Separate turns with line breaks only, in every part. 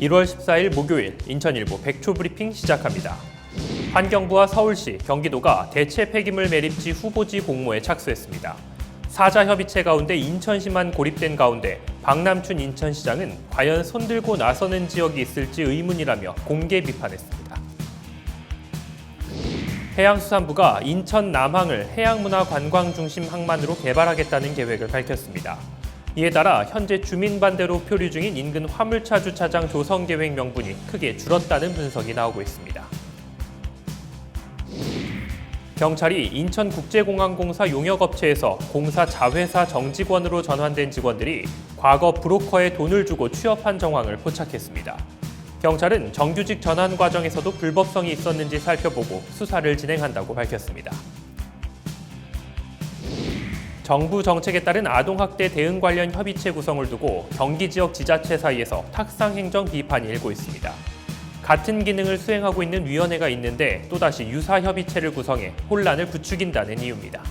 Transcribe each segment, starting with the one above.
1월 14일 목요일 인천일보 백초 브리핑 시작합니다. 환경부와 서울시, 경기도가 대체 폐기물 매립지 후보지 공모에 착수했습니다. 사자 협의체 가운데 인천시만 고립된 가운데 박남춘 인천시장은 과연 손들고 나서는 지역이 있을지 의문이라며 공개 비판했습니다. 해양수산부가 인천 남항을 해양문화관광중심 항만으로 개발하겠다는 계획을 밝혔습니다. 이에 따라 현재 주민 반대로 표류 중인 인근 화물차 주차장 조성 계획 명분이 크게 줄었다는 분석이 나오고 있습니다. 경찰이 인천국제공항공사 용역업체에서 공사 자회사 정직원으로 전환된 직원들이 과거 브로커에 돈을 주고 취업한 정황을 포착했습니다. 경찰은 정규직 전환 과정에서도 불법성이 있었는지 살펴보고 수사를 진행한다고 밝혔습니다. 정부 정책에 따른 아동학대 대응 관련 협의체 구성을 두고 경기 지역 지자체 사이에서 탁상 행정 비판이 일고 있습니다. 같은 기능을 수행하고 있는 위원회가 있는데 또다시 유사 협의체를 구성해 혼란을 부추긴다는 이유입니다.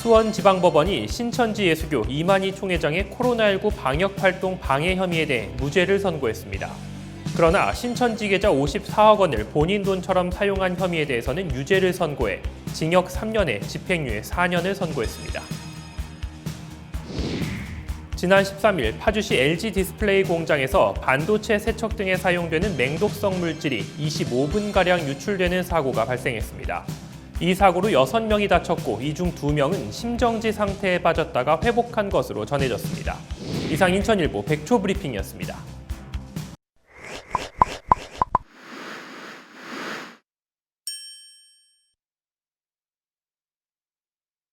수원지방법원이 신천지 예수교 이만희 총회장의 코로나19 방역활동 방해 혐의에 대해 무죄를 선고했습니다. 그러나 신천지 계좌 54억 원을 본인 돈처럼 사용한 혐의에 대해서는 유죄를 선고해 징역 3년에 집행유예 4년을 선고했습니다. 지난 13일 파주시 LG 디스플레이 공장에서 반도체 세척 등에 사용되는 맹독성 물질이 25분가량 유출되는 사고가 발생했습니다. 이 사고로 6명이 다쳤고 이 중 2명은 심정지 상태에 빠졌다가 회복한 것으로 전해졌습니다. 이상 인천일보 백초 브리핑이었습니다.